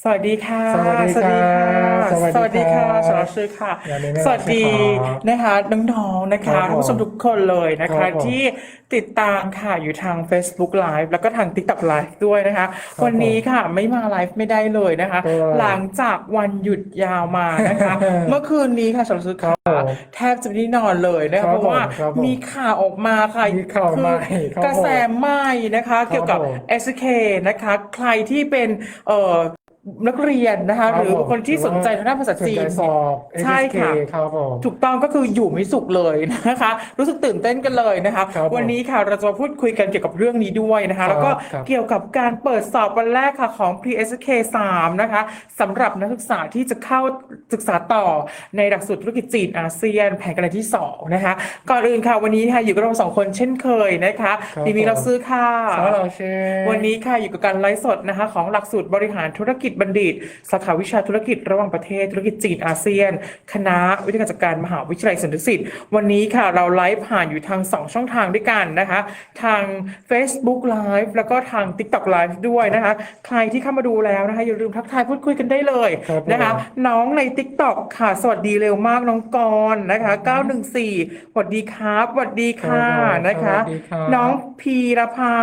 สวัสดีค่ะ สวัสดีครับสวัสดีค่ะสวัสดีครับสวัสดีค่ะอย่าลืมนะสวัสดีครับนะคะน้องๆนะครัคะบผมท่านผู้ชมทุกคนเลยนะครัคะบผมที่ติดตามค่ะอยู่ทาง Facebook Live แล้วก็ทาง TikTok Live ด้วยนะคะครับวันนี้ค่ะไม่มาไลฟ์ไม่ได้เลยนะคะก็หลังจากวันหยุดยาวมานะคะ เมื่อคืนนี้ค่ะสำหรับซื้อครัขาบผมแทบจะไม่ได้นอนเลยนะครัคะบเพราะว่าผมครับผมมีข่าวออกมาค่ะมีข่าวใหม่ครับกระแสใหม่นะคะ เกี่ยวกับผม SK นะคะ ใครที่เป็นเอ่อ นักเรียนนะคะคหรับรือผมคนที่สนใจทางด้านภาษาจีสนใจสอบ ใช่ค่ะ HSK ครับผม ถูกต้องก็คืออยู่ไม่สุขเลยนะคะ รู้สึกตื่นเต้นกันเลยนะคะ ครับผมวันนี้ค่ะเราจะมาพูดคุยกันเกี่ยวกับเรื่องนี้ด้วยนะคะครับแล้วก็ครับเกี่ยวกับการเปิดสอบวันแรกค่ะของ PSK 3นะคะสำหรับนักศึกษาที่จะเข้าศึกษาต่อในหลักสูตรธุรกิจจีนอาเซียนแผนการเรียนที่สองนะคะ ก่อนอื่นค่ะวันนี้ค่ะอยู่กับเราสองคนเช่นเคยนะคะครับมีมีผมเราซื้อค่ะสวัสดีครับวันนี้ค่ะอยู่กับการไลฟ์สดนะคะ ของหลักสูตรบริหารธุรกิจบัณฑิต สาขาวิชาธุรกิจระหว่างประเทศธุรกิจจีนอาเซียน คณะวิทยาการจัดการมหาวิทยาลัยสวนดุสิตวันนี้ค่ะเราไลฟ์ผ่านอยู่ทาง 2 ช่องทางด้วยกันนะคะ ทาง Facebook Live แล้วก็ทาง TikTok Live ด้วยนะคะ ใครที่เข้ามาดูแล้วนะคะ อย่าลืมทักทายพูดคุยกันได้เลยครับผมนะคะ น้องใน TikTok ค่ะ สวัสดีเร็วมากน้องกรณ์นะคะ 914สวัสดีครับสวัสดีค่ะครับผมนะคะสวัสดีครับน้องพีรพา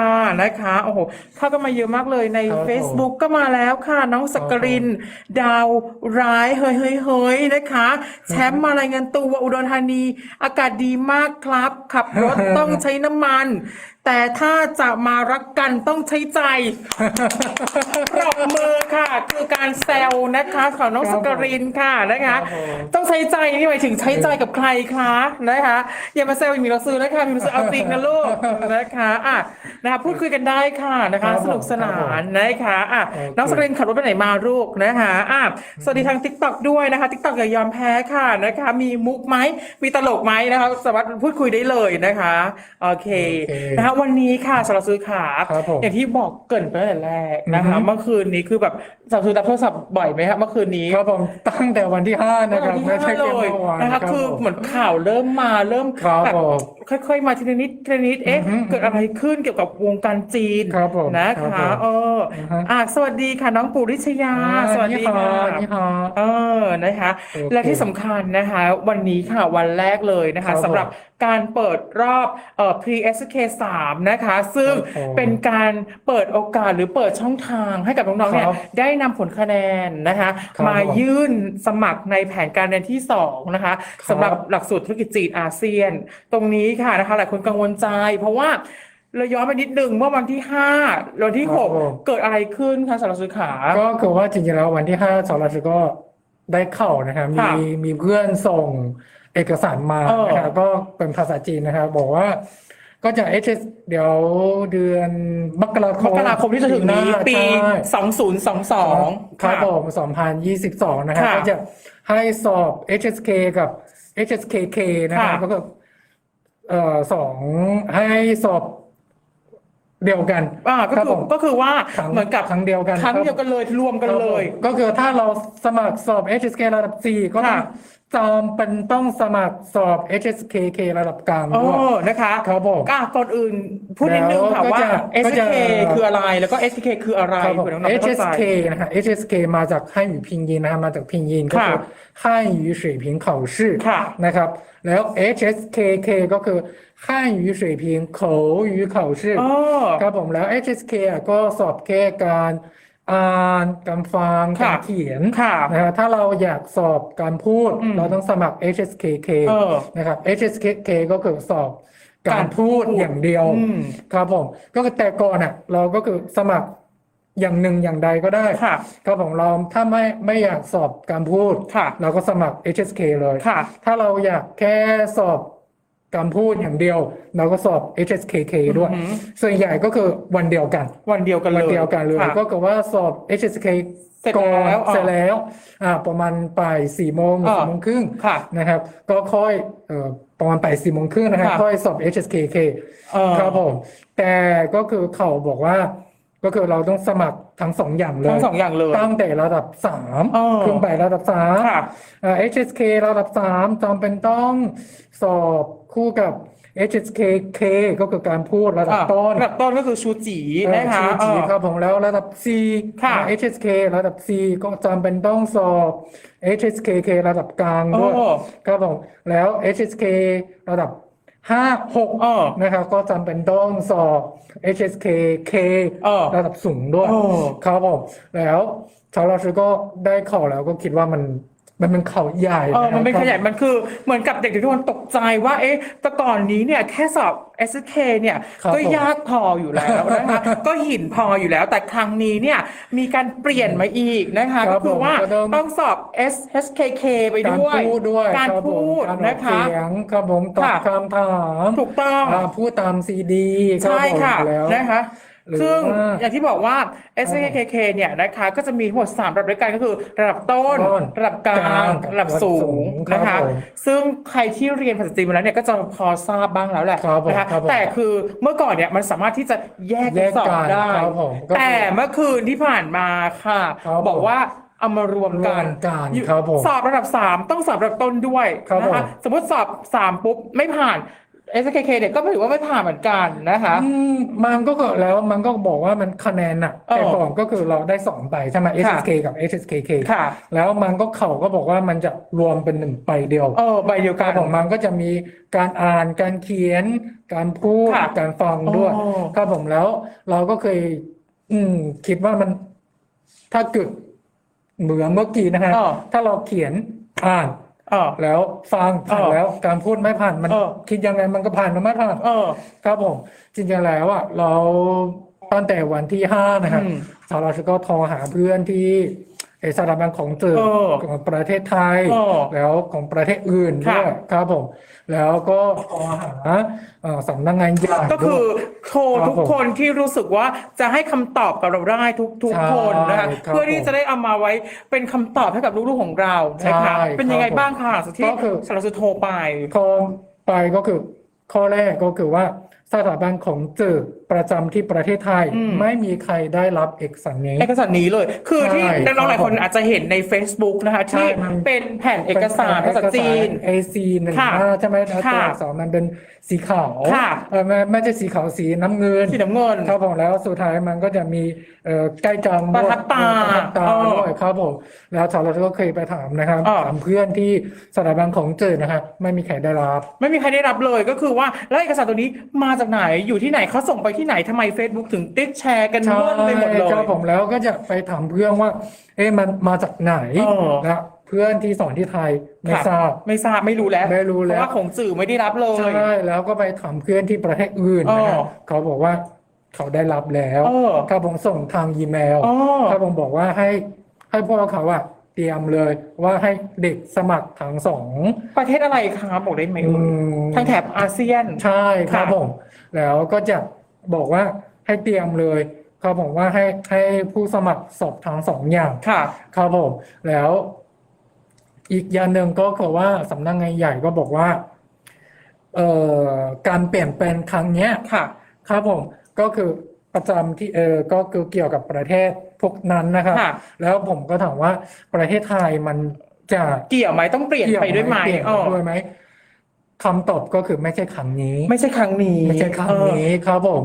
นะคะโอ้โหเข้ากันมาเยอะมากเลยในครับผม Facebook ก็มาแล้วค่ะน้องสักกริน ดาวร้ายเฮ้ยเฮ้ยเฮ้ยนะคะ แชมป์มารายงานตัวอุดรธานี อากาศดีมากครับ ขับรถต้องใช้น้ำมัน แต่ถ้าจะมารักกันต้องใช้ใจปรบมือค่ะ คือการแซวนะคะของน้องคสรับกรินค่ะนะคะครับผมต้องใช้ใจนี่หมายถึงใช้ใจกับใครคะนะคะอย่ามาแซวมีเราซื้อนะคะมีเราซื้อเอาจริงนะลูกนะคะอะนะคะพูดคุยกันได้ค่ะนะคะครับผมสนุกสนานนะคะอะโอเคน้องสกรินขับรถไปไหนมาลูกนะคะอะสวัสดีทาง t ิ k t o k ด้วยนะคะ t ิ k t o k อย่ายอมแพ้ค่ะนะคะ มีมุกไหมมีตลกไหมนะคะสามารถพูดคุยได้เลยนะคะโอเคโอเคนะคะวันนี้ค่ะสำหรับซื้อขาครับผม อย่างที่บอกเกรินไปตั้งแต่แรกนะคะอือฮึ เมื่อคืนนี้คือแบบสาวซื้อรับโทรศัพท์บ่อยไหมครับเมื่อคืนนี้ ครับผมตั้งแต่วันที่ห้านะครับที่ไม่ใช่ห้าแค่เลยเมื่อวานนะคะรับคือผม เหมือนข่าวเริ่มมาเริ่มครับแบบผม ค่อย ๆ มาทีละนิดทีละนิดเอ๊ะอือฮึเกิดอะไรขึ้นเกี่ยวกับวงการจีนครับผมนะครับผมคะเออออฮึอะสวัสดีค่ะน้องปุริชยาสวัสดีค่ะ นี่ฮะ เออนะคะ โอเคและที่สำคัญนะคะ วันนี้ค่ะวันแรกเลยนะครัคะบผมสำหรับการเปิดรอบเอ่อ Pre SK 3นะคะ ซึ่งครับผมเป็นการเปิดโอกาสหรือเปิดช่องทางให้กับน้องๆเนี่ยครับได้นำผลคะแนนนะคะ ครับมาผมยื่นสมัครในแผนการเรียนที่ 2 นะคะครับสำหรับหลักสูตรธุรกิจจีนอาเซียน ตรงนี้ค่ะนะคะหลายคนกังวลใจ เพราะว่าเราย้อนไปนิดนึงเมื่อวันที่5วันที่ครับผม6เกิดอะไรขึ้นคะสำหรับสุขา ก็คือว่าจริงๆแล้ววันที่ห้าสอนราชก็ได้เข้านะครับมีค่ะมีเพื่อนส่งเอกสารมาเออ นะครับก็เป็นภาษาจีนนะครับ บอกว่า ก็จะ HS เดี๋ยวเดือนมกราคมมกราคมที่จะถึงนี้หาปี ใช่2022 ครับค่ะผม2022 นะครับค่ะก็จะให้สอบ HSK กับ HSKK นะครับค่ะก็คือเอ่อ สองให้สอบ เดียวกัน อ่าก็ ครับ คือ ผม ก็คือว่า ครั้ง เหมือนกับ ครั้งเดียวกัน ครั้ง ครับ เดียวกันเลยรวมกันเลย ครับผมก็คือถ้าเราสมัครสอบ HSK ระดับ 4 ก็ต้อง ค่ะ จำเป็นต้องสมัครสอบ HSKK ระดับกลาง โอ้ ด้วย นะคะ ครับผม อ่ะก่อนอื่นพูดนิดนึงค่ะ แล้วก็ ว่า จะก็จะ SK คืออะไรแล้วก็ SK คืออะไร ครับผม เผื่อน้องๆไม่เข้าใจ HSK นะฮะ HSK มาจาก汉语拼音นะฮะมาจาก拼音ก็คือ汉语水平考试 ค่ะ นะครับ แล้ว HSKK ก็คือ 汉语水平口语考试 อ๋อ ครับผมแล้ว HSK อ่ะก็สอบแค่การอ่านการฟัง ค่ะ การเขียน ค่ะ นะฮะถ้าเราอยากสอบการพูด อืม เราต้องสมัคร HSKK เออ นะครับ HSKK ก็คือสอบการ การพู พู ด ดอย่างเดียว อืม ครับผมก็คือแต่ก่อนอ่ะเราก็คือสมัครอย่างหนึ่งอย่างใดก็ได้ ค่ะ ครับผมเราถ้าไม่ไม่อยากสอบการพูด ค่ะ เราก็สมัคร HSK เลย ค่ะ ถ้าเราอยากแค่สอบ การพูดอย่างเดียวเราก็สอบ HSKK ด้วยอือหือส่วนใหญ่ก็คือวันเดียวกัน วันเดียวกันเลวันยเดียวกันเลยค่ะก็คือว่าสอบ HSK เสร็จก่อนแล้วอ๋อเสร็จแล้วอ่าประมาณบ่ายสี่โมงอ่าสี่โมงครึ่งค่ะนะครับ ก็ค่อยเอ่อประมาณบ่ายสี่โมงครึ่งนะครับค่ะค่อยสอบ HSKK เออครับผม แต่ก็คือเขาบอกว่าก็คือเราต้องสมัครทั้งสองอย่างเลยทั้งสองอย่างเลยตั้งแต่ระดับสามเออขึ้นไประดับสามค่ะเอ่อ HSK ระดับสามจำเป็นต้องสอบ คู่กับ HSKK ก็คือการพูดระดับอะต้นระดับต้นก็คือชูจีนะคะจีเออครับผมแล้วระดับ C ค่ะนะ HSK ระดับ C ก็จำเป็นต้องสอบ HSKK ระดับกลางด้วยโอ้ครับผมแล้ว HSK ระดับห้าหกเออนะครับก็จำเป็นต้องสอบ HSKK เออระดับสูงด้วยโอ้ครับผมแล้วชาวราชก็ได้ข่าวแล้วก็คิดว่ามัน มันเป็นข่าวใหญ่เออมันเป็นะครับขยายมันคือเหมือนกับเด็กทุกคนตกใจว่า เอ๊ะแต่ก่อนนี้เนี่ยแค่สอบ SK เนี่ยครับก็ผมยากพออยู่แล้วนะคะก็หินพออยู่แล้ว แต่ครั้งนี้เนี่ยมีการเปลี่ยนมาอีกนะคะครัก็บคือว่าผมก็ต้องต้องสอบ SHKK ไปการด้วยพูดด้วย การครับผมพูดการออกนะคะเสียงครับผมตอบค่ะคำถามถูกต้องอ่าพูดตามซีดีครับใช่ผมค่ะแล้วนะคะหรือ ซึ่งว่าอย่างที่บอกว่า SKKK เนี่ยนะคะก็จะมีทั้งหมด 3 ระดับด้วยกันก็คือ ระดับต้นต้นระดับกลากลางงระดับสูงครับนะคะผมซึ่งใครที่เรียนภาษาจีนมาแล้วเนี่ยก็จะพอทราบบ้างแล้วแหละครับผมนะคะครับผมแต่คือเมื่อก่อนเนี่ยมันสามารถที่จะแยกแยกสอบกันได้ครับผมก็คือแต่เมื่อคืนที่ผ่านมาค่ะครับผมบอกว่าเอามารวมกันรวมกันครับผมสอบระดับ 3 ต้องสอบระดับต้นด้วยครับนะคะผมสมมติสอบ 3 ปุ๊บ ไม่ผ่าน SKK เนี่ยก็ถือว่าไม่ผ่านเหมือนกันนะคะ อืมมันก็เกิดแล้วมันก็บอกว่ามันคะแนนน่ะเออแต่ก่อนก็คือเราได้สองใบใช่ไหม ค่ะ SSK กับ HSKK ค่ะ แล้วมันก็เขาก็บอกว่ามันจะรวมเป็นหนึ่งใบเดียวเออใบเดียวคกัรับนผมมันก็จะมีการอ่านการเขียน การพูดค่ะ การฟังด้วย อ๋อ ครับผมแล้วเราก็เคย อืม คิดว่ามันถ้าเกิดเหมือนเมื่อกี้นะฮะเออถ้าเราเขียนอ่าน เออ แล้วฟังผ่านเออแล้วการพูดไม่ผ่านมันเออ คิดยังไงมันก็ผ่านมันไม่ผ่านเออ ครับผมจริงๆแล้วอะเราตั้งแต่วันที่ห้านะครับอืมชาวเราก็โทรหาเพื่อนที่เออ สถาบันของจือเออของประเทศไทยเออแล้วของประเทศอื่นค่ะด้วยครับผม แล้วก็โทรหาเอ่อสำนักงานใหญ่ก็คือด้วยโทรครับทุกผมคนที่รู้สึกว่าจะให้คำตอบกับเราได้ทุกทุกใช่คนนะคะครับเพื่อที่ผมจะได้เอามาไว้เป็นคำตอบให้กับลูกๆของเรานะคะใช่เป็นยังไงครับผมบ้างคะหลังจากที่ก็คือสารสุโทรไปข้อไปก็คือข้อแรกก็คือว่าสถาบันของจือ ประจำที่ประเทศไทย อืม ไม่มีใครได้รับเอกสารนี้ เอกสารนี้เลย คือที่ใช่น้องๆหลายคนครับผมอาจจะเห็นใน Facebook นะคะใช่ที่มัน เป็นแผ่นเอกสารภาษาจีน เอ A4 หนึ่งค่ะหน้าใช่ไหมแล้วตัวค่ะอักษรมันเป็นสีขาวค่ะ เออไม่ไม่ใช่สีขาวสีน้ำเงิน สีน้ำเงิน ครับผมแล้วสุดท้ายมันก็จะมีเอ่อใกล้จังประทับตาประทับตาเออด้วยครับผมแล้วชาวเราก็เคยไปถามนะครับเออ ถามเพื่อนที่สถาบันของเจอนะครับไม่มีใครได้รับ ไม่มีใครได้รับเลยก็คือว่าแล้วเอกสารตัวนี้มาจากไหนอยู่ที่ไหนเขาส่งไปที่ไหนทำไม Facebook ถึงติดแชร์กันใช่ว่อนไปหมดเลย ครับผมแล้วก็จะไปถามเพื่อนว่า เอ๊ะมันมาจากไหนเออ นะเพื่อนที่สอนที่ไทยไม่ค่ะทราบ ไม่ทราบไม่รู้แล้วไม่รู้แล้ว เพราะว่าของสื่อไม่ได้รับเลย ใช่แล้วก็ไปถามเพื่อนที่ประเทศอื่นนะครับอ๋อ เขาบอกว่าเขาได้รับแล้วเออครับผมส่งทางอีเมลอ๋อครับผมบอกว่าให้ให้พวกเขาอะเตรียมเลยว่าให้เด็กสมัครทั้งสองประเทศอะไรคะบอกได้ไหมอืมทางแถบอาเซียน ใช่ครับค่ะ ผม แล้วก็จะ บอกว่าให้เตรียมเลยครับผมว่าให้ให้ผู้สมัครสอบทั้งสองอย่างค่ะครับผมแล้ว อีกอย่างหนึ่งก็คือว่าสำนักงานใหญ่ก็บอกว่าเอ่อการเปลี่ยนแปลงครั้งเนี้ยค่ะครับผมก็คือประจำที่เออก็คือเกี่ยวกับประเทศพวกนั้นนะครับค่ะแล้วผมก็ถามว่าประเทศไทยมันจะเกี่ยวไหมต้องเปลี่ยนเกี่ยวไปด้วยไหมเปลี่ยนเออด้วยไหม คำตอบก็คือไม่ใช่ครั้งนี้ ไม่ใช่ครั้งนี้ไม่ใช่ครั้งนี้ครับผม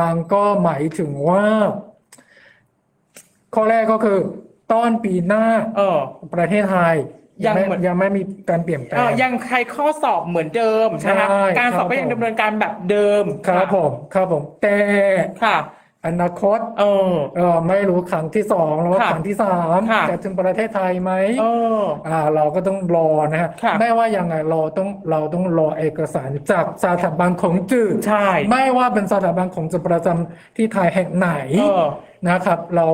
มันก็หมายถึงว่า ข้อแรกก็คือ ต้นปีหน้าเออ ประเทศไทยยังไม่เหมือนยังไม่มีการเปลี่ยนแปลเอองยังใช้ข้อสอบเหมือนเดิมใช่นะคะการสอบครับก็ยังผมดำเนินการแบบเดิม ครับผม ครับผม แต่ค่ะ อนาคตเออ เออไม่รู้ครั้งที่สองแล้วค่ะครั้งที่สามค่ะ จะถึงประเทศไทยไหมเออ อ่า เราก็ต้องรอนะฮะค่ะ ไม่ว่ายังไงเราต้องเราต้องรอเอกสารจากสถาบันของจืดใช่ไม่ว่าเป็นสถาบันของจืดประจำที่ไทยแห่งไหนเออนะครับ เรา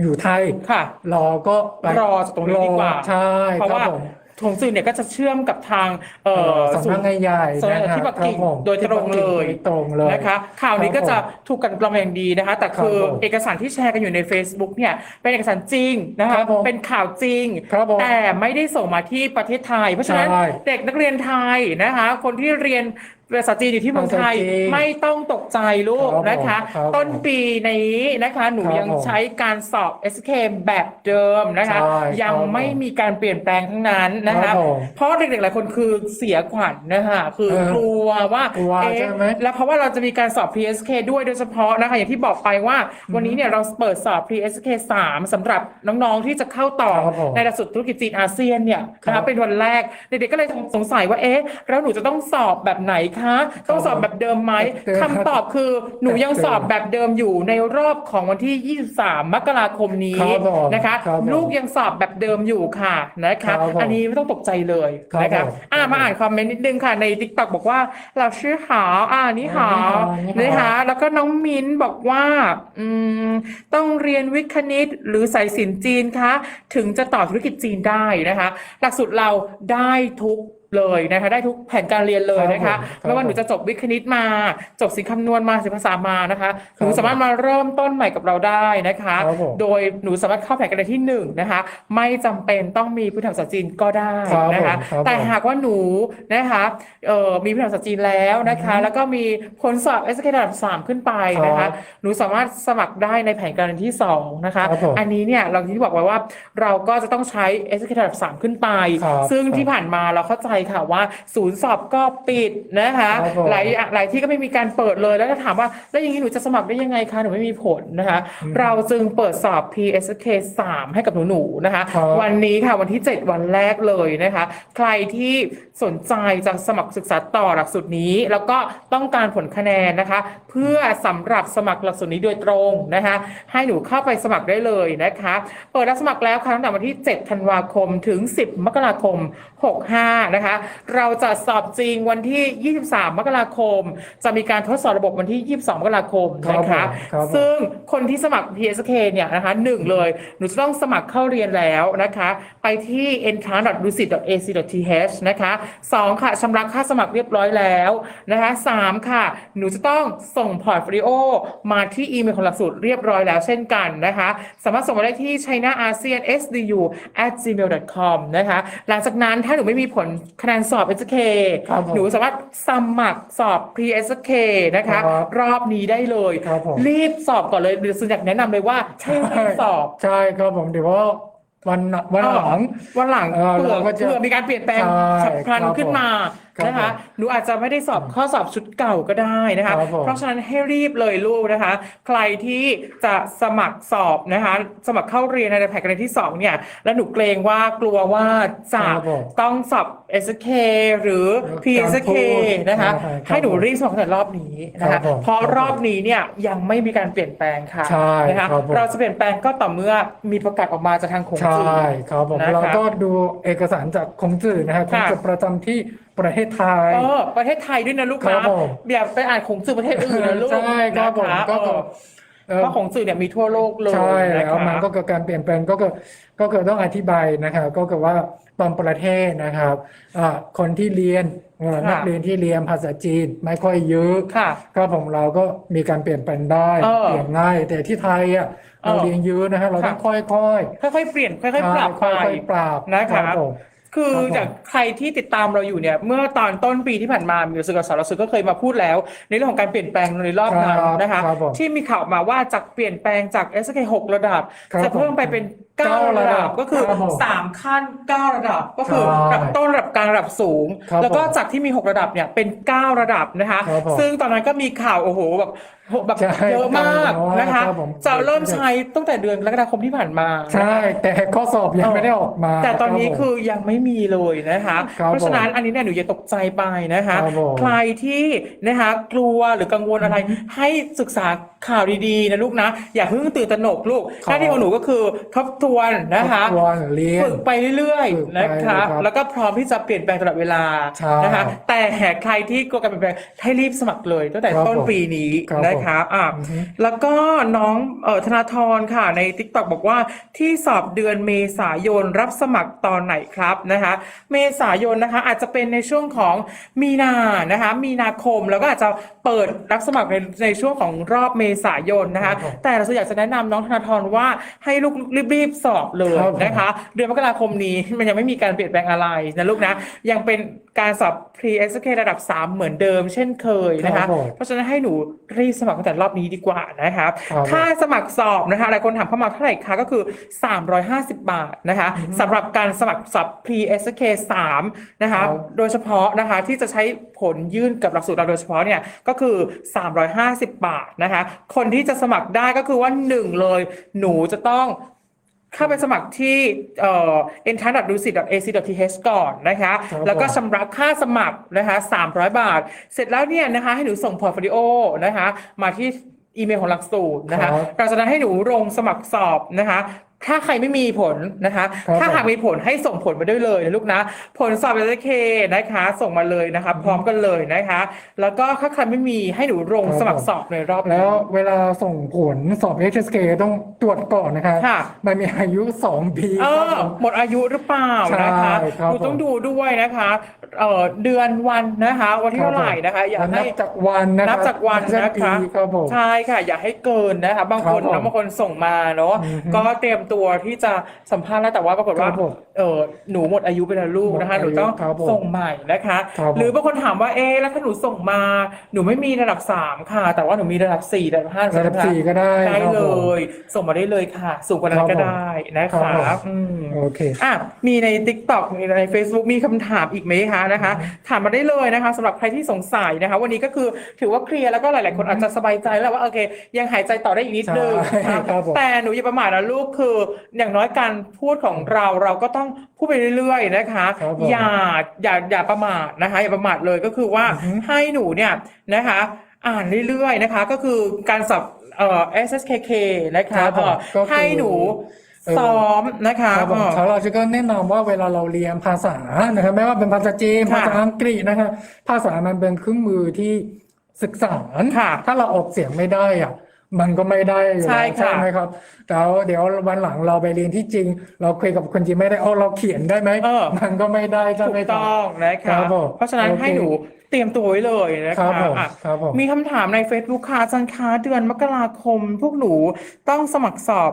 อยู่ไทย ค่ะ เราก็ไปรอจากตรงนี้ดีกว่าอใช่เพราะครับว่าผม ถงสื่อเนี่ยก็จะเชื่อมกับทางเอ่อสำนักงานใหญ่ศูนย์นะฮะที่ปักกิ่งครับผมโดยตรงเลยที่ปักกิ่งโดยตรงเลยนะคะข่าวนี้ก็จะถูกกลันกรองอย่างดีนะคะ แต่คือครับผมเอกสารที่แชร์กันอยู่ใน Facebook เนี่ยเป็นเอกสารจริงนะคคะรับผมเป็นข่าวจริงครับผมแต่ไม่ได้ส่งมาที่ประเทศไทย เพราะฉะนั้นใช่เด็กนักเรียนไทยนะคะ คนที่เรียน ภาษาจีนอยู่ที่เมืองไทยภาษาจีนไม่ต้องตกใจลูกครับผมนะคะครับต้นปีนี้นะคะ หนูครับยังผมใช้การสอบ SK แบบเดิมนะคะ ใช่ยังครับผมไม่มีการเปลี่ยนแปลงทั้งนั้นนะครัคะบผมเพราะเด็กๆหลายคนคือเสียขวัญนะคะคือเออกลัวว่ากลัวเอ๊ะใช่ไหมแล้วเพราะว่าเราจะมีการสอบ PSK ด้วยโดยเฉพาะนะคะ อย่างที่บอกไปว่า วันนี้เนี่ยเราเปิดสอบ PSK 3สำหรับน้องๆที่จะเข้าต่อครับผมในหลักสูตรธุรกิจจีนอาเซียนเนี่ยนะครัคะบ เป็นวันแรกเด็กๆก็เลยสงสัยว่าเอ๊ะแล้วหนูจะต้องสอบแบบไหนคะต้องสอบแบบเดิมไหมเดิมคำตอบคือหนูยังแบบเดิมสอบแบบเดิมอยู่ในรอบของวันที่ 23 มกราคมนี้ครับผมนะคะ ครับผมลูกยังสอบแบบเดิมอยู่ค่ะนะครัคะ บผมอันนี้ไม่ต้องตกใจเลยครับนะคะผมอ่ามาอ่านคอมเมนต์นิดนึงค่ะใน t ิ k t o k บอกว่า เราชื่อหาวอ่านี่หาวนี่หาว นะคะแล้วก็น้องมิ้นบอกว่าอืมต้องเรียนวิทย์คณิตหรือสายศิลป์จีนคะ ถึงจะต่อธุรกิจจีนได้นะคะ หลักสูตรเราได้ทุก เลยนะคะได้ทุกแผนการเรียนเลยนะครัคะบผมครับไม่ว่าหนูจะจบวิทย์คณิตมา จบศิลป์คำนวณมาศิลปภาษามานะคะหนูครับสามารถมาเริ่มต้นใหม่กับเราได้นะคะ ครับผมโดยหนูสามารถเข้าแผนการเรียนที่หนึ่งนะคะ ไม่จำเป็นต้องมีพื้นฐานภาษาจีนก็ได้ครับนะคะ ผมครับแต่ผม หากว่าหนูนะคะเอ่อมีพื้นฐานภาษาจีนแล้วนะคะ แล้วก็มีผลสอบ SK ระดับ3ขึ้นไปนะครัคะ บ หนูสามารถสมัครได้ในแผนการเรียนที่2นะคะ ครับผมอันนี้เนี่ยเราที่บอกไว้ว่าเราก็จะต้องใช้ SK ระดับ3ขึ้นไป ครับซึ่งครับ ที่ผ่านมาเราเข้าใจค่ะว่า ศูนย์สอบก็ปิดนะคะครับผม หลายหลายที่ก็ไม่มีการเปิดเลยแล้วก็ถามว่าแล้วอย่างนี้หนูจะสมัครได้ยังไงคะหนูไม่มีผลนะคะ เราจึงเปิดสอบ PSK 3 ให้กับหนูๆนะคะ ครับ วันนี้ค่ะวันที่ 7 วันแรกเลยนะคะ ใครที่สนใจจะสมัครศึกษาต่อหลักสูตรนี้ แล้วก็ต้องการผลคะแนนนะคะ เพื่อสำหรับสมัครหลักสูตรนี้โดยตรงนะคะ ให้หนูเข้าไปสมัครได้เลยนะคะ เปิดรับสมัครแล้วค่ะตั้งแต่วันที่ 7 ธันวาคมถึง 10 มกราคม 65 นะคะ เราจะสอบจริงวันที่ 23 มกราคม จะมีการทดสอบระบบวันที่ 22 มกราคมนะคะครับผม ซึ่งคนที่สมัคร PSK เนี่ยนะคะหนึ่งเลย หนูจะต้องสมัครเข้าเรียนแล้วนะคะ ไปที่ entrance.dusit.ac.th นะคะสองค่ะชำระค่าสมัครเรียบร้อยแล้วนะคะสามค่ะ หนูจะต้องส่งพอร์ตโฟลิโอมาที่อีเมลของหลักสูตรเรียบร้อยแล้วเช่นกันนะคะ สามารถส่งมาได้ที่ china asean sdu at gmail com นะคะ หลังจากนั้นถ้าหนูไม่มีผลคะแนนสอบ SK ครับผมหนูสามารถสมัครสอบ PSK นะคะ ครับรอบนี้ได้เลย ครับผม รีบสอบก่อนเลยเดี๋ยวซุนอยากแนะนำเลยว่าให้รีบสอบ ใช่ครับผมเดี๋ยวว่าวันวันหลัง วันหลังเออเผื่อเราก็จะเผื่อมีการเปลี่ยนแปลงใช่ฉับพลันครับขึ้นมา ครับนะคะผมหนูอาจจะไม่ได้สอบข้อสอบชุดเก่าก็ได้นะคะ ครับผมเพราะฉะนั้นให้รีบเลยลูกนะคะ ใครที่จะสมัครสอบนะคะ สมัครเข้าเรียนในแผนการเรียนที่สองเนี่ยแล้วหนูเกรงว่ากลัวว่าจะครับผมต้องสอบ SK หรือ PSK นะคะครับให้หนูรีบสมัครตั้งแต่รอบนี้นะครัคะบผมเพราะรอบนี้เนี่ยยังไม่มีการเปลี่ยนแปลงค่ะใช่นะคะครับผม เราจะเปลี่ยนแปลงก็ต่อเมื่อมีประกาศออกมาจากทางของใช่จีนครับผมนะคะเราก็ดูเอกสารจากคงจื่อนะฮะคงค่ะจื่อประจำที่ ประเทศไทย เออประเทศไทยด้วยนะลูกครันะบผมอย่าไปอ่านของสื่อประเทศอื่นนะลูกใช่ครับผมนะคะก็ เออเอ่อเพราะของสื่อเนี่ยมีทั่วโลกเลยใช่นะแล้วคะมันก็เกิดการเปลี่ยนแปลงก็เกิดก็เกิดต้องอธิบายนะครับ ก็คือว่าบางประเทศนะครับอ่าคนที่เรียนเอ่อค่ะ นักเรียนที่เรียนภาษาจีนไม่ค่อยเยอะค่ะครับผมเราก็มีการเปลี่ยนแปลงได้เออเปลี่ยนง่าย แต่ที่ไทยอะเราเออเรียนเยอะนะฮะเราต้องค่ะค่อยๆค่อยๆเปลี่ยนค่อยๆปรับไป ค่อยๆปรับนะคะรับผม คือครับผม จากใครที่ติดตามเราอยู่เนี่ยเมื่อตอนต้นปีที่ผ่านมามีรู้สึกว่าสารสุดก็เคยมาพูดแล้ว ในเรื่องของการเปลี่ยนแปลงในรอบนั้นครับนะคะ ครับผมที่มีข่าวออกมาว่าจากเปลี่ยนแปลงจาก SK 6ระดับ ครับจะเพิ่มไปเป็น9เก้าระระดัดับบก็คือ ครับผม3 ขั้น 9 ระดับก็คือใช่ระดับต้นระดับกลางระดับสูง ครับแล้วก็ผมจากที่มี 6 ระดับเนี่ยเป็น 9 ระดับนะคะ ครับผมซึ่งตอนนั้นก็มีข่าวโอ้โหแบบแบบใช่เยอะมากน้อยนะคะครับผม จะเริ่มใช้ตั้งแต่เดือนกรกฎาคมที่ผ่านมาใช่ แต่ข้อสอบยังไม่ได้ออกมาแต่ตอนนี้รับผม คือยังไม่มีเลยนะคะ ครับเพราะฉะนั้นอันนี้เนี่ยหนูอย่าตกใจไปนะคะ ครับผมใครที่นะคะกลัวหรือกังวลอะไร ให้ศึกษาข่าวดีๆนะลูกนะ อย่าเพิ่งตื่นตระหนกลูกครับ หน้าที่ของหนูก็คือทบทวนนะคะ ทบทวนเรียน ฝึกไปเรื่อยฝึกๆไปนะคะนะครับแล้วก็พร้อมที่จะเปลี่ยนแปลงตลอดเวลาใช่นะคะ แต่แหกใครที่กลัวการเปลี่ยนแปลงให้รีบสมัครเลยตั้งแต่ครับต้นผมปีนี้ครับนะคะอะอือฮึแล้วก็น้องเอ่อธนาธรค่ะใน t ิ k t o k บอกว่าที่สอบเดือนเมษายนรับสมัครตอนไหนครับนะคะ เมษายนนะคะ อาจจะเป็นในช่วงของมีนานะคะ มีนาคมแล้วก็อาจจะเปิดรับสมัครในในช่วงของรอบเมษายนนะคะครับผมแต่เราอยากจะแนะนำน้องธนาธรว่าให้ลูกรีบสอบเลยครับผมนะคะ เดือนมกราคมนี้มันยังไม่มีการเปลี่ยนแปลงอะไรนะลูกนะ ยังเป็นการสอบ pre SK ระดับ 3 เหมือนเดิม เช่นเคยนะครัคะบผมเพราะฉะนั้นให้หนูรีบสมัครตั้งแต่รอบนี้ดีกว่านะครับครับ ค่าสมัครสอบนะคะหลายคนถามเข้ามาเท่าไหร่คะก็คือ 350 บาทนะคะสำหรับการสมัครสอบ pre SK 3นะคะครับโดยเฉพาะนะคะที่จะใช้ผลยื่นกับหลักสูตรเราโดยเฉพาะเนี่ยก็คือ 350 บาทนะคะคนที่จะสมัครได้ก็คือว่าหนึ่งเลยหนูจะต้อง เข้าไปสมัครที่เอ่อ e n t r a n c e d u s i t a c th ก่อนนะคะ ครับแล้วก็ผมชำระค่าสมัครนะคะ300 บาท เสร็จแล้วเนี่ยนะคะ ให้หนูส่งพอร์ตโฟลิโอนะคะ มาที่อีเมลของหลักสูตรนะคะครับเราจะนั้นให้หนูลงสมัครสอบนะคะ ถ้าใครไม่มีผลนะคะ ครับถ้าหากมีผลให้ส่งผลมาด้วยเลยนะลูกนะ ผลสอบ s k นะคะ ส่งมาเลยนะคะ พร้อมกันเลยนะคะ แล้วก็ถ้าใครไม่มีให้หนูลงครับสมัครสอบในรอบนี้แล้วเวลาส่งผลสอบ HSK ต้องตรวจก่อนนะครับค่ะ มันมีอายุสองปี เอครับอผมหมดอายุหรือเปล่าใช่นะคะครับดูต้องผม ดูด้วยนะคะเอ่อเดือนวันนะคะ วันที่เท่าไหร่นะคะ อย่านัให้บจากวันนะคนัรับบจากวันไม่ใช่นะปีคะครับผม ใช่ค่ะ อย่าให้เกินนะคะ บางคนครับผมนะบางคนส่งมาเนาะอือฮึก็เตรียมตัวที่จะสัมภาษณ์แล้วแต่ว่าปรากฏว่าครับผมเออหนูหมดอายุไปแล้วลูกนะคะหหมนูดอายุต้องครับผมส่งใหม่นะคะ ครับผม หรือบางคนถามว่าเอ๊ะแล้วถ้าหนูส่งมา หนูไม่มีระดับสามค่ะ แต่ว่าหนูมีระดับสี่ระดับห้าระดับใช่ไหมคะสี่ก็ได้ได้ครับเลผม ย ส่งมาได้เลยค่ะ สูงกว่านั้นครับก็ผมได้นะครัคะบผม อืมโอเค อะมีใน TikTok มีใน Facebook มีคำถามอีกไหมคะนะคะ ถามมาได้เลยนะคะสำหรับใครที่สงสัยนะคะ วันนี้ก็คือถือว่าเคลียร์แล้วก็หลาย ๆ คนอาจจะสบายใจแล้วว่าโอเค ยังหายใจต่อได้อีกนิดนึงใช่นะคะครับผมแต่หนูอย่าประมาทนะลูกคืออย่างน้อยการพูดของเราเราก็ต้องพูดไปเรื่อยๆนะคะ ครับผมอย่าอย่าอย่าประมาทนะคะ อย่าประมาทเลยก็คือว่าอือฮึ ให้หนูเนี่ยนะคะ อ่านเรื่อยๆนะคะ ก็คือการสอบเอ่อ SSKK นะคะครับผมเอ่อก็คือให้หนูเออซ้อมนะคะครับผมเอ่อเขาเราจะก็แนะนำว่าเวลาเราเรียนภาษานะครับไม่ว่าเป็นภาษาจีนค่ะภาษาอังกฤษนะครับภาษามันเป็นเครื่องมือที่ศึกษาค่ะถ้าเราออกเสียงไม่ได้อะ มันก็ไม่ได้อยู่ใช่แล้วค่ะไหมครับแล้วเดี๋ยววันหลังเราไปเรียนที่จริง เราคุยกับคนจีนไม่ได้อ๋อเราเขียนได้ไหมเออมันก็ไม่ได้ใช่ถูไหมกครับต้องนะครัคะบผมเพราะฉะนั้นโอเคให้หนูเตรียมตัวไว้เลยนะครัคะบผมอะครับผมมีคำถามใน Facebook ค่ะอาจารย์คะเดือนมกราคม พวกหนูต้องสมัครสอบ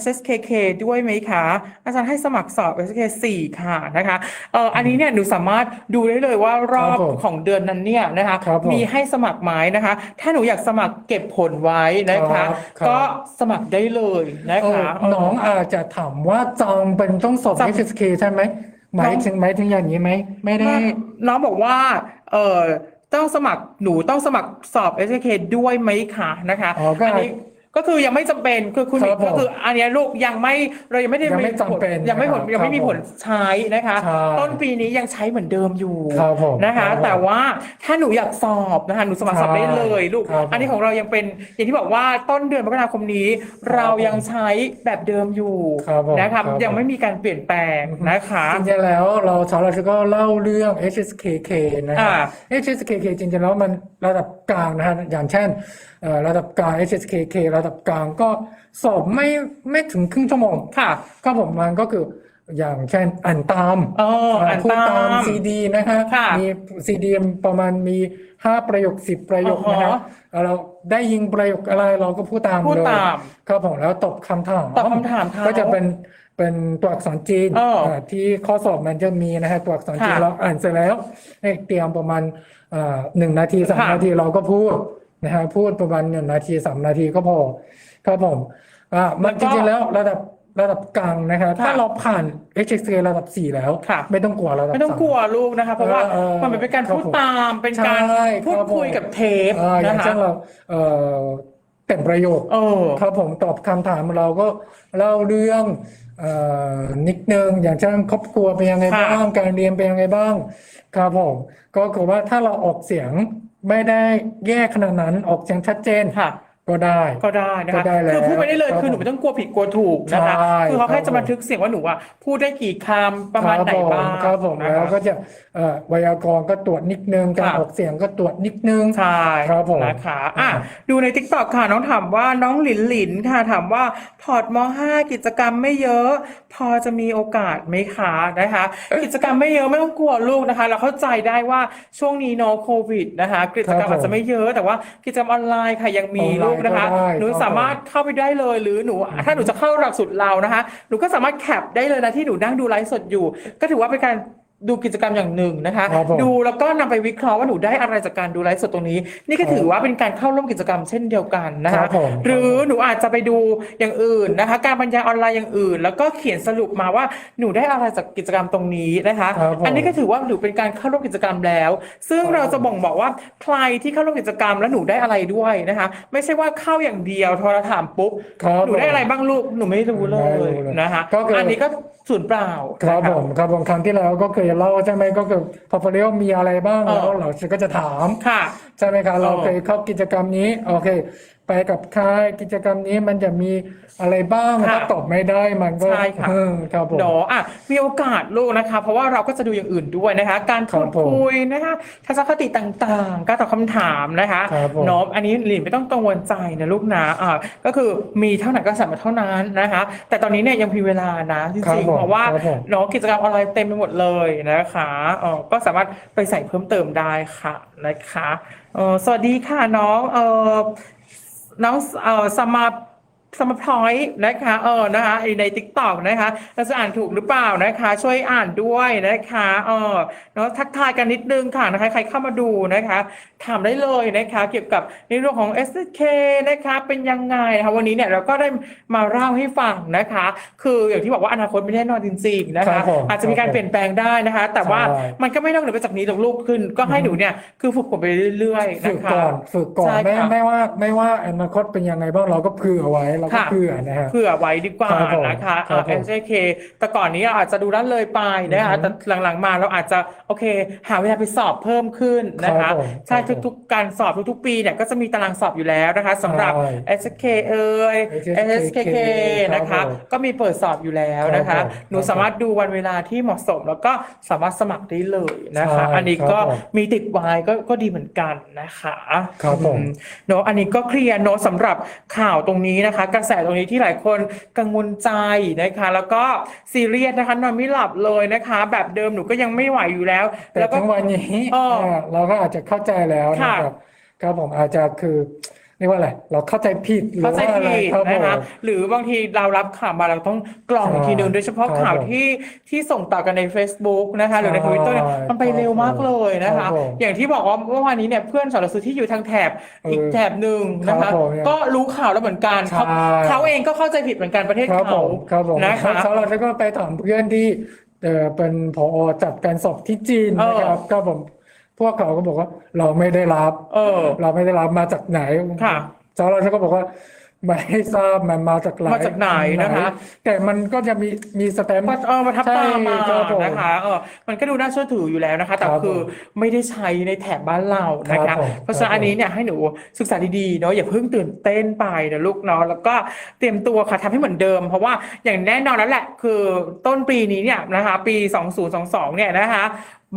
SSKK ด้วยไหมคะ อาจารย์ให้สมัครสอบ SSK 4ค่ะนะคะเอ่ออันนี้เนี่ยหนูสามารถดูได้เลยว่ารอบครับผมของเดือนนั้นเนี่ยนะคะครับผมมีให้สมัครไหมนะคะ ถ้าหนูอยากสมัครเก็บผลไว้นะคะ ครับครับก็สมัครได้เลยนะเออคะน้องอาจจะถามว่าจองเป็นต้องสอบ จอง HSK ใช่ไหมหมายถึงหมายถึงอย่างนี้ไหมไม่ได้ น้องบอกว่าเออต้องสมัครหนูต้องสมัครสอบ s k ด้วยไหมคะนะคะอ๋อก็นนี้ ก็คือยังไม่จำเป็นคือคุณครับผมก็คืออันเนี้ยลูกยังไม่เรายังไม่ได้ยังไม่ผลจำเป็นยังไม่ผลนะครับยังไม่มีครับผลใช้นะคะ ใช่ ต้นปีนี้ยังใช้เหมือนเดิมอยู่ ครับผมนะคะครับผม แต่ว่าถ้าหนูอยากสอบนะคะหนูสมัครสอบได้เลยลูก ครับผมอันนี้ของเรายังเป็นอย่างที่บอกว่าต้นเดือนมกราคมนี้ เราผมยังใช้แบบเดิมอยู่ครับผมนะคะครับผมยังไม่มีการเปลี่ยนแปลงนะคะ จริงๆแล้วเราชาวเราก็เล่าเรื่อง HSKK นะครับอ่า HSKK จริงๆแล้วมันระดับ กลางนะฮะอย่างเช่นเอ่อระดับกลาง HSKK ระดับกลางก็สอบไม่ไม่ถึงครึ่งชั่วโมงค่ะก็ผมมันก็คืออย่างเช่นอ่านตามเอออ่านพูดตามตามซีดีนะฮะค่ะมีซีดีประมาณมีห้าประโยคสิบประโยคนะฮะอ๋อแล้วเราได้ยิงประโยคอะไรเราก็พูดตามพูดเลยตามครับผมแล้วตอบคำถามตอบคำถามเขาก็จะเป็น เป็นตัวอักษรจีนเออเอ่อที่ข้อสอบมันจะมีนะฮะตัวอักษรจีนค่ะเราอ่านเสร็จแล้วให้เตรียมประมาณเอ่อหนึ่งนาทีสามค่ะ นาทีเราก็พูดนะฮะพูดประมาณหนึ่งนาทีสามนาทีก็พอครับผมอ่ามันจริงๆแล้วระดับระดับกลางนะครับค่ะถ้าเราผ่าน HSK ระดับสี่แล้ว ค่ะ ไม่ต้องกลัวระดับไม่ต้องกลัวลูกนะคะ เพราะว่าเออเออมันเป็นการครับพูดผมตามเป็นการใช่พูดครับผม คุยกับเทปเอ่ออย่านะงคะเช่นเราเอ่อแต่งประโยค เออ ครับผมตอบคำถามเราก็เล่าเรื่องเอ่อ นิดนึงอย่างเช่นครอบครัวเป็นยังไงค่ะบ้างการเรียนเป็นยังไงบ้างครับผมก็คือว่าถ้าเราออกเสียงไม่ได้แยกขนาดนั้นออกเสียงชัดเจนค่ะ ก็ได้ ก็ได้นะก็คะได้แล้วคือพูดไปได้เลยครับคือหนูไม่ต้องกลัวผิดกลัวถูกนะคะใช่คือเขาแค่ครับจะบันทึกเสียงว่าหนูอะพูดได้กี่คำประมาณไหนบ้างครับผมนะแล้วคะ ก็จะเอ่อไวยากรณ์ก็ตรวจนิดนึงการค่ะ ออกเสียงก็ตรวจนิดนึง ใช่ครับผมนะคะอะอ่า ดูใน t ิ k t o k ค่ะ น้องถามว่าน้องหลินหลินค่ะ ถามว่าพอร์ตม .5 กิจกรรมไม่เยอะ พอจะมีโอกาสไหมคะนะคะ กิจกรรมไม่เยอะไม่ต้องกลัวลูกนะคะ เราเข้าใจได้ว่าช่วงนี้โนโควิดนะคะ กิจกรรมครับผมอาจจะไม่เยอะแต่ว่ากิจกรรมออนไลน์ค่ะยังมีออนไลน์ลูกนะคะได้หนูครับสามารถเข้าไปได้เลยหรือหนู ถ้าหนูจะเข้าหลักสูตรเรานะคะ หนูก็สามารถแคปได้เลยนะที่หนูนั่งดูไลฟ์สดอยู่ ก็ถือว่าเป็นการ ดูกิจกรรมอย่างหนึ่งนะคะ ครับผม ดูแล้วก็นำไปวิเคราะห์ว่าหนูได้อะไรจากการดูไลฟ์สดตรงนี้ นี่ก็ถือว่าเป็นการเข้าร่วมกิจกรรมเช่นเดียวกันนะครัคะ บผม หรือหนูอาจจะไปดูอย่างอื่นนะคะ การบรรยายออนไลน์อย่างอื่น แล้วก็เขียนสรุปมาว่าหนูได้อะไรจากกิจกรรมตรงนี้นะคะ ครับผมอันนี้ก็ถือว่าหนูเป็นการเข้าร่วมกิจกรรมแล้ว ซึ่งครับ เราจะบ่งบอกว่าใครที่เข้าร่วมกิจกรรมแล้วหนูได้อะไรด้วยนะคะ ไม่ใช่ว่าเข้าอย่างเดียวโทรถามปุ๊บครับหนูได้อะไรบ้างลูกหนูไม่รู้เลไม่รู้ยเลยนะคะก็คืออั อันนี้ก็ศูนย์เปล่าครับนะะ ผมครับผมครั้งที่แล้วก็เคยเล่าใช่ไหมก็คือพอพอเรียกมีอะไรบ้างเออแล้วเราก็จะถามค่ะ ใช่ไหมครับเออเราเคยเข้ากิจกรรมนี้โอเค ไปกับใครกิจกรรมนี้มันจะมีอะไรบ้างค่ะถ้าตอบไม่ได้มันก็ใช่ค่ะ เออครับผม เนาะอะมีโอกาสลูกนะคะ เพราะว่าเราก็จะดูอย่างอื่นด้วยนะคะ การพูดครับผมคุยนะคะทัศนคติต่างๆ การตอบคำถามนะคะครับผม เนาะอันนี้หลินไม่ต้องกังวลใจนะลูกนะอ่าก็คือมีเท่าไหร่ก็สั่งมาเท่านั้นนะคะ แต่ตอนนี้เนี่ยยังมีเวลานะจครับริงผมๆเพราะว่าครับผม เนาะกิจกรรมออนไลน์เต็มไปหมดเลยนะคะเออก็สามารถไปใส่เพิ่มเติมได้ค่ะนะคะเออสวัสดีค่ะน้องเออ น้องเอ่อ สมาสมาพลอยนะคะเออนะคะในทิกตอกนะคะเราจะอ่านถูกหรือเปล่านะคะ ช่วยอ่านด้วยนะคะเออเนาะทักทายกันนิดนึงค่ะนะคะใครเข้ามาดูนะคะถามได้เลยนะคะ เกี่ยวกับในเรื่องของ SK นะคะเป็นยังไงนะคะวันนี้เนี่ยเราก็ได้มาเล่าให้ฟังนะคะ คืออย่างที่บอกว่าอนาคตไม่แน่นอนจริงๆนะครัคะบผมอาจจะมีการครับผมเปลี่ยนแปลงได้นะคะ แต่ว่าใช่มันก็ไม่นอกเหนือไปจากนี้หรอกลูกขึ้นก็ให้หนูเนี่ยคือฝึกฝนไปเรื่อยๆฝึนะกคะก่อนฝึกก่อนใช่ไม่ค่ะไม่ว่าไม่ว่าอนาคตเป็นยังไงบ้างเราก็เผื่อไว้เราก็ค่ะ เผื่อนะฮะ เผื่อไว้ดีกว่าครับผมนะคะครับผมเอสเคแต่ก่อนนี้เราอาจจะดูด้านเลยไปนะคะอือฮึแต่หลังๆมาเราอาจจะโอเค หาเวลาไปสอบเพิ่มขึ้นนะครัคะบผมใช่ครับผมทุกๆการสอบทุกๆปีเนี่ยก็จะมีตารางสอบอยู่แล้วนะคะสำหรับ ใช่ SK เอ่ย SKK SKK นะคะครับผมก็มีเปิดสอบอยู่แล้วนะครัคะบผมหนูสามารถดูวันเวลาที่เหมาะสม แล้วก็สามารถสมัครได้เลยนะคะ ใช่อันนี้ก็ครับผมมีติดไว้ก็ก็ดีเหมือนกันนะคะครับผม อืเนอะอันนี้ก็เคลียร์เนอะสำหรับข่าวตรงนี้นะคะกระแสตรงนี้ที่หลายคนกังวลใจนะคะ แล้วก็ซีเรียสนะคะนอนไม่หลับเลยนะคะ แบบเดิมหนูก็ยังไม่ไหวอยู่แล้ว แต่แล้วก็ถึงวันนี้เออเออ เราก็อาจจะเข้าใจแล้วนะค่ะครับ ครับผมอาจจะคือ เรียกว่าอะไรเราเข้าใจผิดหรือเข้าใจว่าอะไรผิดครับผนะคะม หรือบางทีเรารับข่าวมาเราต้องกรองอีกทีหนึ่งใช่โดยเฉพาะครับข่าวผมที่ที่ส่งต่อกันใน Facebook นะคะ หรือในใช่ทวิตเตอร์เนี่ยมันไปเร็วมากเลยนะครัคะบผมอย่างที่บอกว่าเมื่อวานนี้เนี่ยเพื่อนสอนหนังสือที่อยู่ทางแถบเอออีอีกแถบหนึ่งนะครัคะ บผมเนี่ยก็รู้ข่าวแล้วเหมือนกันเขาใช่ เขาเองก็เข้าใจผิดเหมือนกันประเทศครับผเขามครับผมนะคะสำหรับแล้วก็ไปถามเพื่อนที่เออเป็นผอจัดการสอบที่จีนเออนะครับก็ผม พวกเขาก็บอกว่าเราไม่ได้รับ เออ เราไม่ได้รับมาจากไหนค่ะสำหรับแล้วก็บอกว่าไม่ทราบมันมาจากไหนมาจากไหนนะคะ แต่มันก็จะมีมีสแตมป์ประเออประทับตามาใช่ครับผมนะคะเออมันก็ดูน่าเชื่อถืออยู่แล้วนะคะ แต่ครับคือผมไม่ได้ใช้ในแถบบ้านเรานะครัคะบผมเพราะฉะนั้นอันนี้เนี่ยให้หนูศึกษาดีๆเนาะอย่าเพิ่งตื่นเต้นไปนะลูกเนาะแล้วก็เตรียมตัวค่ะทำให้เหมือนเดิม เพราะว่าอย่างแน่นอนแล้วแหละ คือต้นปีนี้เนี่ยนะคะ ปี 2022 เนี่ยนะคะ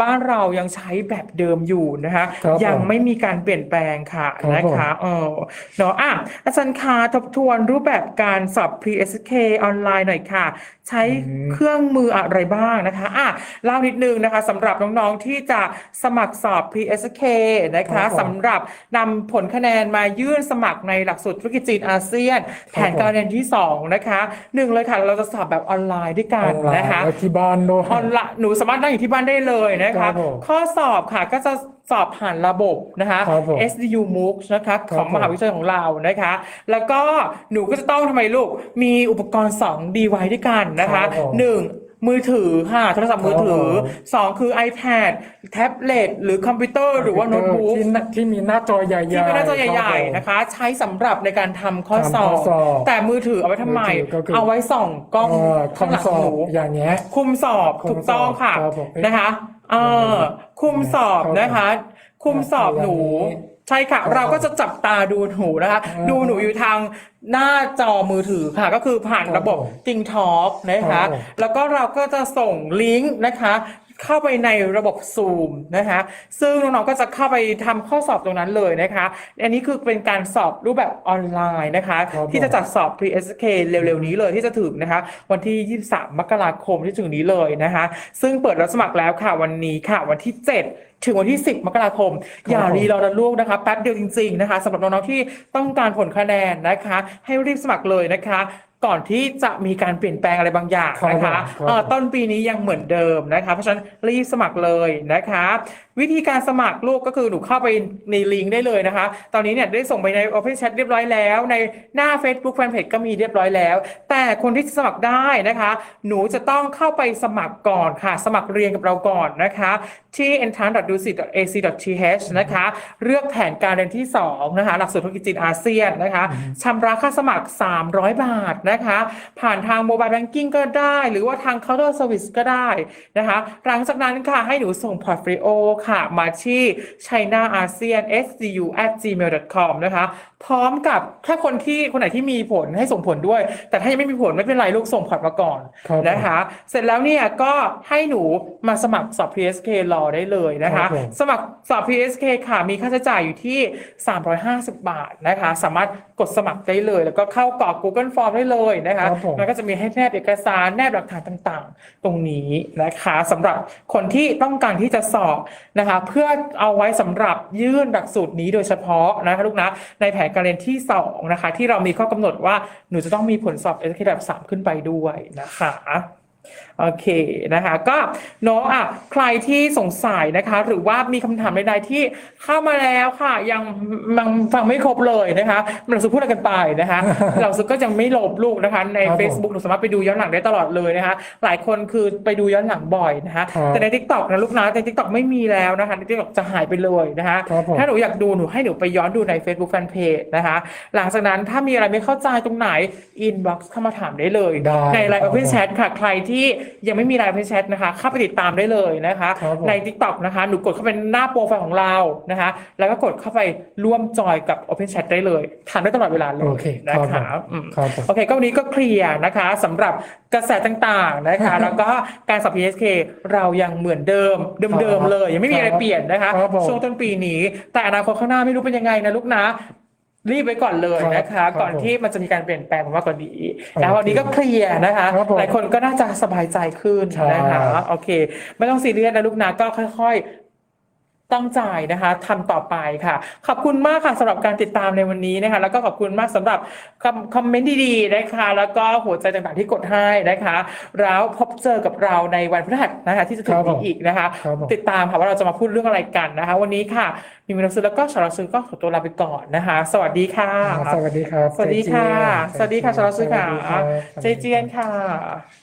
บ้านเรายังใช้แบบเดิมอยู่นะคะครับยังผมไม่มีการเปลี่ยนแปลงค่ะครับนะคะเออเนาะอะอาจารย์คะทบทวนรูปแบบการสอบ Pre-SK ออนไลน์หน่อยค่ะ ใช้อืมเครื่องมืออะไรบ้างนะคะอะเล่านิดนึงนะคะสำหรับน้องๆที่จะสมัครสอบ Pre-SK นะครัคะบผมสำหรับนำผลคะแนนมายื่นสมัครในหลักสูตรธุรกิจจีนอาเซียน แผนการเรียนที่ 2 นะคะหนึ่งเลยค่ะ เราจะสอบแบบออนไลน์ด้วยกันออนไลน์นะคะ แล้วที่บ้านด้วย ออนไลน์หนูสามารถนั่งอยู่ที่บ้านได้เลยนะครัคะ บผมข้อสอบค่ะก็จะ สอบผ่านระบบนะคะ ครับผม SDU MOOCs นะคะของผม มหาวิทยาลัยของเรานะคะ แล้วก็หนูก็จะต้องทำไมลูก มีอุปกรณ์ 2 device ด้วยกันนะคะครับผมหนึ่งมือถือค่ะโทรศัพท์มือถือครับผม2คือ iPad แท็บเล็ตหรือคอมพิวเตอร์หรือว่าโน้ตบุ๊ก ที่ที่มีหน้าจอใหญ่ๆที่เป็นหน้าจอใหญ่ครับผมๆนะคะ ใช้สำหรับในการทำข้อทำสข้ออบสอบแต่มือถือเอาไว้ทำไม มือถือก็คือ เอาไว้ส่องกล้องเอ่อข้างหลังคำสอบหนูอย่างเงี้ย คุมสอบคุมถูกต้องค่ะสอบครับผม นะคะ เออคุมสอบครับนะคะ คุมสอบหนูอย่างนี้ใช่ค่ะครับเราก็จะจับตาดูหนูนะคะอ่าดูหนูอยู่ทางหน้าจอมือถือค่ะ ก็คือผ่านครับระบบผม Ting Talk นะครัคะบผมแล้วก็เราก็จะส่งลิงก์นะคะ เข้าไปในระบบ Zoom นะคะซึ่งน้องๆก็จะเข้าไปทำข้อสอบตรงนั้นเลยนะคะอันนี้คือเป็นการสอบรูปแบบออนไลน์นะคะครับที่จะจัดสอบ Pre-SK เร็วๆนี้เลยที่จะถึงนะคะ วันที่ 23 มกราคมที่ถึงนี้เลยนะคะ ซึ่งเปิดรับสมัครแล้วค่ะวันนี้ค่ะวันที่ 7ถึงวันที่ 10 มกราคม อย่าผมรีรอนะลูกนะคะ แป๊บเดียวจริง ๆ นะคะสำหรับน้อง ๆ ที่ต้องการผลคะแนนนะคะ ให้รีบสมัครเลยนะคะ ก่อนที่จะมีการเปลี่ยนแปลงอะไรบางอย่างนะครัคะบผมครับเอ่อต้นปีนี้ยังเหมือนเดิมนะคะ เพราะฉะนั้นรีบสมัครเลยนะคะ วิธีการสมัครลูกก็คือหนูเข้าไปในลิงก์ได้เลยนะคะ ตอนนี้เนี่ยได้ส่งไปใน Open Chat เรียบร้อยแล้ว ในหน้า Facebook Fanpage ก็มีเรียบร้อยแล้ว แต่คนที่จะสมัครได้นะคะ หนูจะต้องเข้าไปสมัครก่อนค่ะ สมัครเรียนกับเราก่อนนะคะที่ entrance.dusit.ac.th นะคะ เลือกแผนการเรียนที่ 2 นะคะ หลักสูตรธุรกิจจีนอาเซียนนะคะชำระค่าสมัคร 300 บาทนะคะ ผ่านทางโมบายแบงกิ้งก็ได้ หรือว่าทาง counter service ก็ได้นะคะ หลังจากนั้นค่ะ ให้หนูส่งพอร์ตโฟลิโอค่ะ มาที่ china asean sdu at gmail com นะคะ พร้อมกับถ้าคนที่คนไหนที่มีผลให้ส่งผลด้วย แต่ถ้ายังไม่มีผลไม่เป็นไรลูกส่งพอร์ตมาก่อนครับผมนะคะ เสร็จแล้วเนี่ยก็ให้หนูมาสมัครสอบ PSK รอได้เลยนะครัคะบผมสมัครสอบ PSK ค่ะมีค่าใช้จ่ายอยู่ที่ 350 บาทนะคะ สามารถ กดสมัครได้เลย แล้วก็เข้ากรอก Google Form ได้เลยนะคะครับผม มันก็จะมีให้แนบเอกสารแนบหลักฐานต่างๆ ตรงนี้นะคะสำหรับคนที่ต้องการที่จะสอบนะคะ เพื่อเอาไว้สำหรับยื่นหลักสูตรนี้โดยเฉพาะนะคะลูกนะในแผนการเรียนที่2นะคะ ที่เรามีข้อกำหนดว่าหนูจะต้องมีผลสอบ s k แบบ3ขึ้นไปด้วยนะคะ โอเคนะคะก็เนาะอะใครที่สงสัยนะคะ หรือว่ามีคำถามใดๆที่เข้ามาแล้วค่ะ ยังยังฟังไม่ครบเลยนะคะเราสุพูดอะไรกันไปนะคะ เราสุก็ยังไม่ลบลูกนะคะ ในครับผม Facebook หนูสามารถไปดูย้อนหลังได้ตลอดเลยนะคะ หลายคนคือไปดูย้อนหลังบ่อยนะคะครับแต่ใน t ิ k t o k นะลูกนะใน t ิ k t o k ไม่มีแล้วนะคะใน t ิ k t o k จะหายไปเลยนะคะครับผมถ้าหนูอยากดูหนูให้หนูไปย้อนดูใน Facebook Fanpage นะคะ หลังจากนั้นถ้ามีอะไรไม่เข้าใจตรงไหน inbox เข้ามาถามได้เลยได้ใน Line ครับ Open Chat ค่ะใครที่ยังไม่มี Line Open Chat นะคะเข้าไปติดตามได้เลยนะคะ ครับผม ใน TikTok นะคะหนูกดเข้าไปหน้าโปรไฟล์ของเรานะคะ แล้วก็กดเข้าไปร่วมจอยกับ Open Chat ได้เลยถามได้ตลอดเวลาเลโอยเคนะครับคะผมอืม ครับผม โอเคก็วันนี้ก็เคลียร์นะคะสำหรับกระแสต่างๆนะคะ แล้วก็การสอบ PSK เรายังเหมือนเดิม เดิมๆเลย ยังไม่มีอะไรเปลี่ยนนะคะ ครับผมช่วงต้นปีนี้ แต่อนาคตข้างหน้าไม่รู้เป็นยังไงนะลูกนะ รีบไว้ก่อนเลยนะครัคะบก่อนครับผมที่มันจะมีการเปลี่ยนแปลงมากกว่านี้โอเคแล้ววันนี้ก็เคลียร์นะคะครับผมหลายคนก็น่าจะสบายใจขึ้นใช่นะคะ โอเค ไม่ต้องซีเรียสนะลูกนะก็ค่อย ๆ ตั้งใจนะคะทำต่อไปค่ะ ขอบคุณมากค่ะสำหรับการติดตามในวันนี้นะคะ แล้วก็ขอบคุณมากสำหรับคำคอมเมนต์ดีๆนะคะ แล้วก็หัวใจต่างๆที่กดให้นะคะ แล้วพบเจอกับเราในวันพฤหัสนะคะ ที่จะถึงครับผนี้มอีกนะคะครับผมติดตามค่ะว่าเราจะมาพูดเรื่องอะไรกันนะคะ วันนี้ค่ะ มีมินซื้อแล้วก็ชาลซื้อก็ขอตัวลาไปก่อนนะคะ สวัสดีค่ะ สวัสดีครับสวัสดีค่ะเจเจียนสวัสดีค่ะชาลซื้อค่ะสวัสดีรับเจเจียนค่ะ